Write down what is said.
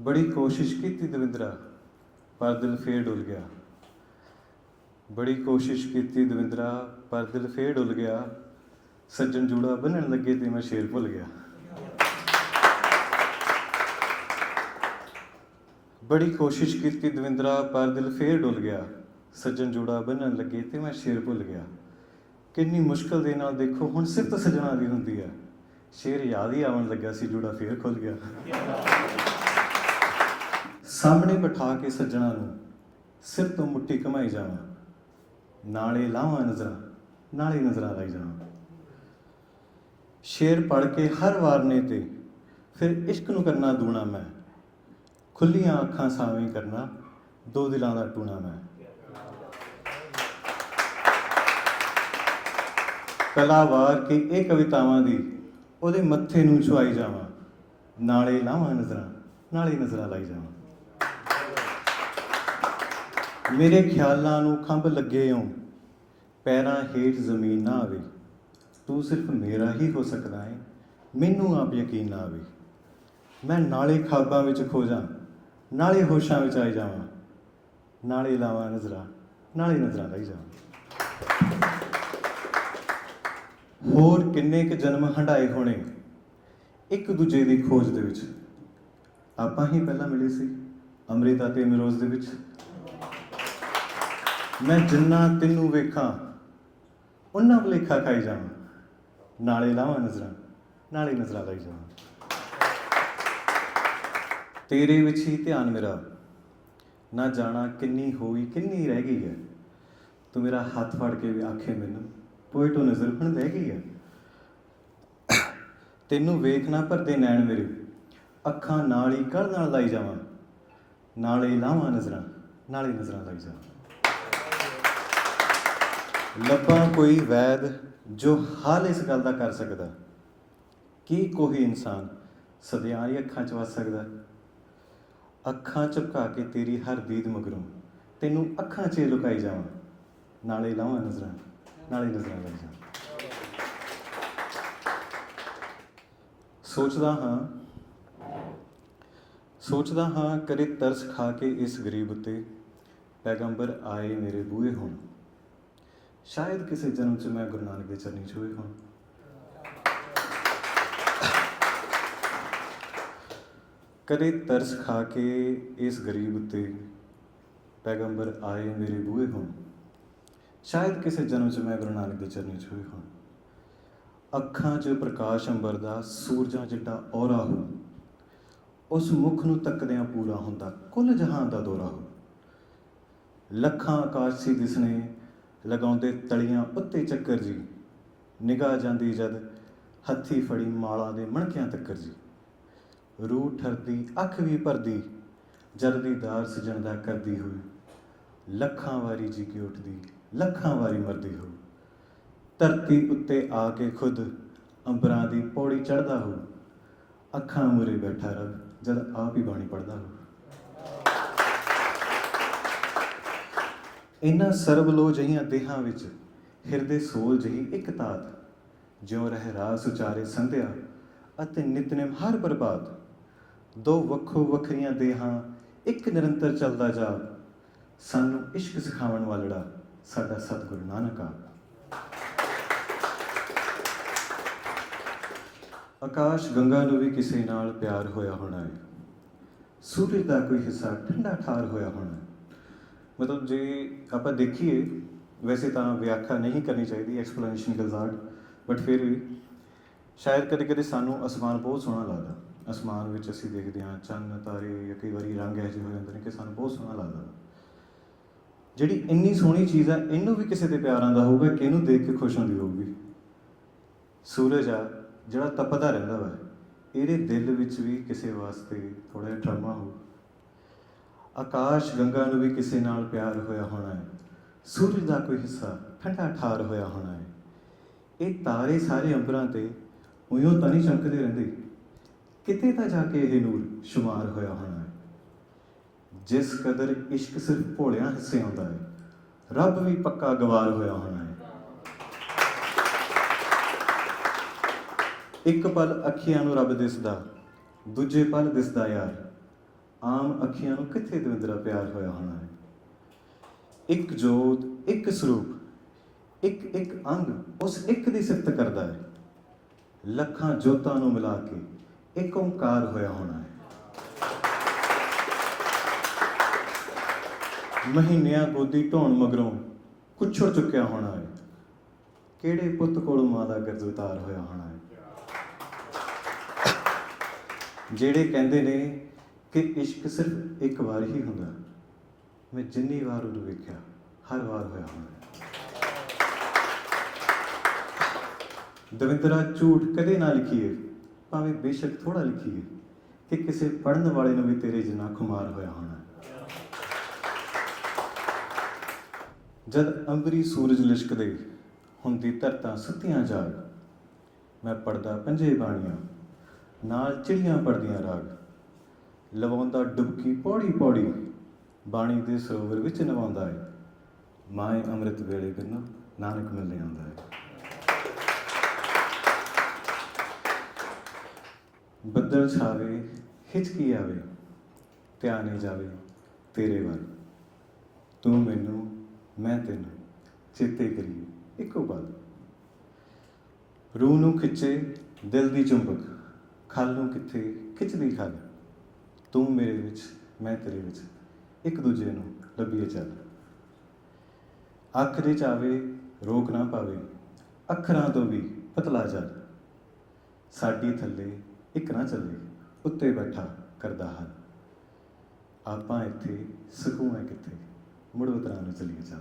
ਬੜੀ ਕੋਸ਼ਿਸ਼ ਕੀਤੀ ਦਵਿੰਦਰਾ, ਪਰ ਦਿਲ ਫੇਰ ਡੁੱਲ ਗਿਆ। ਬੜੀ ਕੋਸ਼ਿਸ਼ ਕੀਤੀ ਦਵਿੰਦਰਾ, ਪਰ ਦਿਲ ਫੇਰ ਡੁੱਲ ਗਿਆ। ਸੱਜਣ ਜੂੜਾ ਬੰਨਣ ਲੱਗੇ ਤੇ ਮੈਂ ਸ਼ੇਰ ਭੁੱਲ ਗਿਆ। ਬੜੀ ਕੋਸ਼ਿਸ਼ ਕੀਤੀ ਦਵਿੰਦਰਾ, ਪਰ ਦਿਲ ਫੇਰ ਡੁੱਲ ਗਿਆ। ਸੱਜਣ ਜੂੜਾ ਬੰਨਣ ਲੱਗੇ ਤੇ ਮੈਂ ਸ਼ੇਰ ਭੁੱਲ ਗਿਆ। ਕਿੰਨੀ ਮੁਸ਼ਕਲ ਦੇ ਨਾਲ ਦੇਖੋ, ਹੁਣ ਸਿਫਤ ਸਜਣਾ ਦੀ ਹੁੰਦੀ ਹੈ ਸ਼ੇਰ ਯਾਦ ਹੀ ਆਉਣ ਲੱਗਾ ਸੀ, ਜੂੜਾ ਫੇਰ ਖੁੱਲ ਗਿਆ। ਸਾਹਮਣੇ ਬਿਠਾ ਕੇ ਸੱਜਣਾ ਨੂੰ ਸਿਰ ਤੋਂ ਮੁੱਠੀ ਕਮਾਈ ਜਾਵਾਂ। ਨਾਲੇ ਲਾਵਾਂ ਨਜ਼ਰਾਂ, ਨਾਲੇ ਨਜ਼ਰਾਂ ਲਾਈ ਜਾਵਾਂ। ਸ਼ੇਰ ਪੜ ਕੇ ਹਰ ਵਾਰ ਨੇ ਤੇ ਫਿਰ ਇਸ਼ਕ ਨੂੰ ਕਰਨਾ ਦੂਣਾ ਮੈਂ। ਖੁੱਲੀਆਂ ਅੱਖਾਂ ਸਾਵੇਂ ਕਰਨਾ ਦੋ ਦਿਲਾਂ ਦਾ ਟੂਣਾ ਮੈਂ। ਕਲਾ ਵਾਰ ਕੇ ਇਹ ਕਵਿਤਾਵਾਂ ਦੀ ਉਹਦੇ ਮੱਥੇ ਨੂੰ ਛੁਆਈ ਜਾਵਾਂ। ਨਾਲੇ ਲਾਵਾਂ ਨਜ਼ਰਾਂ, ਨਾਲੇ ਨਜ਼ਰਾਂ ਲਾਈ ਜਾਵਾਂ। ਮੇਰੇ ਖਿਆਲਾਂ ਨੂੰ ਖੰਭ ਲੱਗੇ ਓ ਪੈਰਾਂ ਹੇਠ ਜ਼ਮੀਨ ਨਾ ਆਵੇ। ਤੂੰ ਸਿਰਫ ਮੇਰਾ ਹੀ ਹੋ ਸਕਦਾ ਹੈ ਮੈਨੂੰ ਆਪ ਯਕੀਨ ਨਾ ਆਵੇ। ਮੈਂ ਨਾਲੇ ਖਾਬਾਂ ਵਿੱਚ ਖੋ ਜਾ, ਨਾਲੇ ਹੋਸ਼ਾਂ ਵਿੱਚ ਆਈ ਜਾਵਾਂ, ਨਾਲੇ ਲਾਵਾਂ ਨਜ਼ਰਾਂ, ਨਾਲੇ ਨਜ਼ਰਾਂ ਲਈ ਜਾਵਾਂ। ਹੋਰ ਕਿੰਨੇ ਕੁ ਜਨਮ ਹੰਡਾਏ ਹੋਣੇ ਇੱਕ ਦੂਜੇ ਦੀ ਖੋਜ ਦੇ ਵਿੱਚ। ਆਪਾਂ ਹੀ ਪਹਿਲਾਂ ਮਿਲੇ ਸੀ, ਅੰਮ੍ਰਿਤਾ ਤੇ ਮਿਰੋਜ਼ ਦੇ ਵਿੱਚ। ਮੈਂ ਜਿੰਨਾ ਤੈਨੂੰ ਵੇਖਾਂ, ਉਹਨਾਂ ਭੁਲੇਖਾ ਖਾਈ ਜਾਵਾਂ। ਨਾਲੇ ਲਾਵਾਂ ਨਜ਼ਰਾਂ, ਨਾਲੇ ਨਜ਼ਰਾਂ ਲਾਈ ਜਾਵਾਂ। ਤੇਰੇ ਵਿੱਚ ਹੀ ਧਿਆਨ ਮੇਰਾ। ਨਾ ਜਾਣਾ ਕਿੰਨੀ ਹੋਈ, ਕਿੰਨੀ ਰਹਿ ਗਈ ਹੈ। ਤੂੰ ਮੇਰਾ ਹੱਥ ਫੜ ਕੇ ਵੀ ਆਖੇ ਮੈਨੂੰ ਪੋਇਟੋ ਨਜ਼ਰ ਹੁਣ ਰਹਿ ਗਈ ਹੈ। ਤੈਨੂੰ ਵੇਖਣਾ ਭਰਦੇ ਨੈਣ ਮੇਰੇ। ਅੱਖਾਂ ਨਾਲ ਹੀ ਕੜ ਨਾਲ ਲਾਈ ਜਾਵਾਂ। ਨਾਲੇ ਲਾਵਾਂ ਨਜ਼ਰਾਂ, ਨਾਲੇ ਨਜ਼ਰਾਂ ਲਾਈ ਜਾਵਾਂ। ਲੱਭਾਂ ਕੋਈ ਵੈਦ ਜੋ ਹਾਲ ਇਸ ਗੱਲ ਦਾ ਕਰ ਸਕਦਾ? ਕੀ ਕੋਈ ਇਨਸਾਨ ਸਦਿਆਰੀ ਅੱਖਾਂ ਚ ਵਸ ਸਕਦਾ? ਅੱਖਾਂ ਝਪਕਾ ਕੇ ਤੇਰੀ ਹਰ ਦੀਦ ਮਗਰੋਂ ਤੈਨੂੰ ਅੱਖਾਂ 'ਚ ਲੁਕਾਈ ਜਾਵਾਂ। ਨਾਲੇ ਲਾਵਾਂ ਨਜ਼ਰਾਂ, ਨਾਲੇ ਨਜ਼ਰਾਂ ਲੱਗ ਜਾਵਾਂ। ਸੋਚਦਾ ਹਾਂ ਸੋਚਦਾ ਹਾਂ ਕਦੇ ਤਰਸ ਖਾ ਕੇ ਇਸ ਗਰੀਬ ਉਤੇ ਪੈਗੰਬਰ ਆਏ ਮੇਰੇ ਬੂਹੇ ਹੁਣ। ਸ਼ਾਇਦ ਕਿਸੇ ਜਨਮ 'ਚ ਮੈਂ ਗੁਰੂ ਨਾਨਕ ਦੇ ਚਰਨੀ ਛੂਏ ਹੁਣ ਕਦੇ ਤਰਸ ਖਾ ਕੇ ਇਸ ਗਰੀਬ ਉਤੇ ਪੈਗੰਬਰ ਆਏ ਮੇਰੇ ਬੂਹੇ ਹੋਣ। ਸ਼ਾਇਦ ਕਿਸੇ ਜਨਮ 'ਚ ਮੈਂ ਗੁਰੂ ਨਾਨਕ ਦੇ ਚਰਨੀ ਛੂਏ ਹੋਣ ਅੱਖਾਂ 'ਚ ਪ੍ਰਕਾਸ਼ ਅੰਬਰ ਦਾ, ਸੂਰਜਾਂ ਜਿੱਡਾ ਔਰਾ ਹੋ ਉਸ ਮੁਖ ਨੂੰ ਤੱਕਦਿਆਂ ਪੂਰਾ ਹੁੰਦਾ, ਕੁੱਲ ਜਹਾਨ ਦਾ ਦੌਰਾ ਹੋ ਲੱਖਾਂ ਆਕਾਸ਼ ਸੀ ਦਿਸਣੇ ਲਗਾਉਂਦੇ ਤਲੀਆਂ ਉੱਤੇ ਚੱਕਰ ਜੀ। ਨਿਗਾਹ ਜਾਂਦੀ ਜਦ ਹੱਥੀ ਫੜੀ ਮਾਲਾ ਦੇ ਮਣਕਿਆਂ ਤੱਕਰ ਜੀ। ਰੂਹ ਠਰਦੀ, ਅੱਖ ਵੀ ਭਰਦੀ ਜਦ ਦੀਦਾਰ ਸਜਣ ਦਾ ਕਰਦੀ ਹੋਈ। ਲੱਖਾਂ ਵਾਰੀ ਜੀ ਕੇ ਉੱਠਦੀ, ਲੱਖਾਂ ਵਾਰੀ ਮਰਦੀ ਹੋ ਧਰਤੀ ਉੱਤੇ ਆ ਕੇ ਖੁਦ ਅੰਬਰਾਂ ਦੀ ਪੌੜੀ ਚੜਦਾ ਹੋ ਅੱਖਾਂ ਮੂਰੇ ਬੈਠਾ ਰੱਬ ਜਦ ਆਪ ਹੀ ਬਾਣੀ ਪੜਦਾ ਹੋ ਇਨ੍ਹਾਂ ਸਰਬ ਲੋ ਜਹੀਆਂ ਦੇਹਾਂ ਵਿੱਚ ਹਿਰਦੇ ਸੋਲ ਜਹੀ ਇੱਕ ਤਾਤ ਜਿਉ ਰਹਿ ਰਾਸ ਉਚਾਰੇ ਸੰਧਿਆ ਅਤੇ ਨਿਤਨੇਮ ਹਰ ਬਰਬਾਦ। ਦੋ ਵੱਖੋ ਵੱਖਰੀਆਂ ਦੇਹਾਂ, ਇੱਕ ਨਿਰੰਤਰ ਚੱਲਦਾ ਜਾ ਸਾਨੂੰ ਇਸ਼ਕ ਸਿਖਾਉਣ ਵਾਲੜਾ, ਸਾਡਾ ਸਤਿਗੁਰੂ ਨਾਨਕ ਆ ਆਕਾਸ਼ ਗੰਗਾ ਨੂੰ ਵੀ ਕਿਸੇ ਨਾਲ ਪਿਆਰ ਹੋਇਆ ਹੋਣਾ ਹੈ। ਸੂਰਜ ਦਾ ਕੋਈ ਹਿੱਸਾ ਠੰਡਾ ਠਾਰ ਹੋਇਆ ਹੋਣਾ ਹੈ। ਮਤਲਬ ਜੇ ਆਪਾਂ ਦੇਖੀਏ, ਵੈਸੇ ਤਾਂ ਵਿਆਖਿਆ ਨਹੀਂ ਕਰਨੀ ਚਾਹੀਦੀ ਐਕਸਪਲੇਨੇਸ਼ਨ ਗਜ਼ਾਰਡ ਬਟ ਫਿਰ ਵੀ ਸ਼ਾਇਦ ਕਦੇ ਕਦੇ ਸਾਨੂੰ ਅਸਮਾਨ ਬਹੁਤ ਸੋਹਣਾ ਲੱਗਦਾ। ਅਸਮਾਨ ਵਿੱਚ ਅਸੀਂ ਦੇਖਦੇ ਹਾਂ, ਚੰਨ, ਤਾਰੇ ਜਾਂ ਕਈ ਵਾਰੀ ਰੰਗ ਇਹੋ ਜਿਹੇ ਹੋ ਜਾਂਦੇ ਨੇ ਕਿ ਸਾਨੂੰ ਬਹੁਤ ਸੋਹਣਾ ਲੱਗਦਾ। ਜਿਹੜੀ ਇੰਨੀ ਸੋਹਣੀ ਚੀਜ਼ ਆ, ਇਹਨੂੰ ਵੀ ਕਿਸੇ ਦੇ ਪਿਆਰ ਆਉਂਦਾ ਹੋਊਗਾ, ਕਿ ਇਹਨੂੰ ਦੇਖ ਕੇ ਖੁਸ਼ ਹੁੰਦੀ ਹੋਊਗੀ। ਸੂਰਜ ਆ, ਜਿਹੜਾ ਤਪਦਾ ਰਹਿੰਦਾ ਵਾ, ਇਹਦੇ ਦਿਲ ਵਿੱਚ ਵੀ ਕਿਸੇ ਵਾਸਤੇ ਥੋੜਾ ਜਿਹਾ ਡਰਾਮਾ ਹੋ ਆਕਾਸ਼ ਗੰਗਾ ਨੂੰ ਵੀ ਕਿਸੇ ਨਾਲ ਪਿਆਰ ਹੋਇਆ ਹੋਣਾ ਹੈ। ਸੂਰਜ ਦਾ ਕੋਈ ਹਿੱਸਾ ਠੰਡਾ ਠਾਰ ਹੋਇਆ ਹੋਣਾ ਹੈ। ਇਹ ਤਾਰੇ ਸਾਰੇ ਅੰਬਰਾਂ ਤੇ ਉਈਓ ਤਾਂ ਨਹੀਂ ਚਮਕਦੇ ਰਹਿੰਦੇ। ਕਿਤੇ ਤਾਂ ਜਾ ਕੇ ਇਹ ਨੂਰ ਸ਼ੁਮਾਰ ਹੋਇਆ ਹੋਣਾ ਹੈ। ਜਿਸ ਕਦਰ ਇਸ਼ਕ ਸਿਰਫ ਭੋਲਿਆਂ ਹਿੱਸੇ ਆਉਂਦਾ ਹੈ, ਰੱਬ ਵੀ ਪੱਕਾ ਗਵਾਰ ਹੋਇਆ ਹੋਣਾ ਹੈ। ਇੱਕ ਪਲ ਅੱਖੀਆਂ ਨੂੰ ਰੱਬ ਦਿਸਦਾ, ਦੂਜੇ ਪਲ ਦਿਸਦਾ ਯਾਰ। ਆਮ ਅੱਖੀਆਂ ਨੂੰ ਕਿੱਥੇ ਦਵਿੰਦਰਾ ਪਿਆਰ ਹੋਇਆ ਹੋਣਾ ਹੈ? ਇੱਕ ਜੋਤ, ਇੱਕ ਸਰੂਪ, ਇੱਕ ਇੱਕ ਅੰਗ ਉਸ ਇੱਕ ਦੀ ਸਿਫਤ ਕਰਦਾ ਹੈ। ਲੱਖਾਂ ਜੋਤਾਂ ਨੂੰ ਮਿਲਾ ਕੇ ਇੱਕ ਓੰਕਾਰ ਹੋਇਆ ਹੋਣਾ ਹੈ। ਮਹੀਨਿਆਂ ਗੋਦੀ ਢੋਣ ਮਗਰੋਂ ਕੁਛੜ ਚੁੱਕਿਆ ਹੋਣਾ ਹੈ। ਕਿਹੜੇ ਪੁੱਤ ਕੋਲੋਂ ਮਾਂ ਦਾ ਗਰਜਤਾਰ ਹੋਇਆ ਹੋਣਾ ਹੈ? ਜਿਹੜੇ ਕਹਿੰਦੇ ਨੇ ਕਿ ਇਸ਼ਕ ਸਿਰਫ ਇੱਕ ਵਾਰ ਹੀ ਹੁੰਦਾ। ਮੈਂ ਜਿੰਨੀ ਵਾਰ ਉਹਨੂੰ ਵੇਖਿਆ, ਹਰ ਵਾਰ ਹੋਇਆ ਹੋਣਾ ਦਵਿੰਦਰਾ ਝੂਠ ਕਦੇ ਨਾ ਲਿਖੀਏ, ਭਾਵੇਂ ਬੇਸ਼ੱਕ ਥੋੜਾ ਲਿਖੀਏ, ਕਿ ਕਿਸੇ ਪੜਨ ਵਾਲੇ ਨੂੰ ਵੀ ਤੇਰੇ ਜਿੰਨਾ ਖੁਮਾਰ ਹੋਇਆ ਹੋਣਾ। ਜਦ ਅੰਬਰੀ ਸੂਰਜ ਲਿਸ਼ਕਦੇ ਹੁੰਦੀ ਧਰਤਾਂ ਸੁੱਤੀਆਂ ਜਾਗ। ਮੈਂ ਪੜਦਾ ਪੰਜੇ ਬਾਣੀਆਂ, ਨਾਲ ਚਿੜੀਆਂ ਪੜਦੀਆਂ ਰਾਗ। ਲਵਾਉਂਦਾ ਡੁਬਕੀ ਪੌੜੀ ਪੌੜੀ। ਬਾਣੀ ਦੇ ਸਰੋਵਰ ਵਿੱਚ ਨਵਾਉਂਦਾ ਹੈ ਮਾਏ ਅੰਮ੍ਰਿਤ ਵੇਲੇ ਕਿਨੂੰ ਨਾਨਕ ਮਿਲਨੇ ਆਉਂਦਾ ਹੈ ਬੱਦਲ ਛਾਵੇ, ਹਿਚਕੀ ਆਵੇ, ਧਿਆਨੇ ਜਾਵੇ, ਤੇਰੇ ਵੱਲ। ਤੂੰ ਮੈਨੂੰ, ਮੈਂ ਤੈਨੂੰ, ਚੇਤੇ ਕਰੀਏ, ਇੱਕੋ ਗੱਲ। ਰੂਹ ਨੂੰ ਖਿੱਚੇ, ਦਿਲ ਦੀ ਚੁੰਬਕ। ਖਲ ਨੂੰ ਕਿੱਥੇ, ਖਿੱਚਦੀ ਖਲ। ਤੂੰ ਮੇਰੇ ਵਿੱਚ, ਮੈਂ ਤੇਰੇ ਵਿੱਚ। ਇੱਕ ਦੂਜੇ ਨੂੰ ਲੱਭੀਏ ਚੱਲ। ਅੱਖ ਦੇ ਚਾਵੇ, ਰੋਕ ਨਾ ਪਾਵੇ। ਅੱਖਰਾਂ ਤੋਂ ਵੀ ਪਤਲਾ ਚੱਲ ਸਾਡੀ ਥੱਲੇ ਇੱਕ ਨਾ ਚੱਲੇ, ਉੱਤੇ ਬੈਠਾ ਕਰਦਾ ਹਨ ਆਪਾਂ ਇੱਥੇ ਸਕੂਨ ਹੈ ਕਿੱਥੇ? ਮੁੜ ਉਤਰਾਂ ਨੂੰ ਚੱਲੀਏ ਚੱਲ।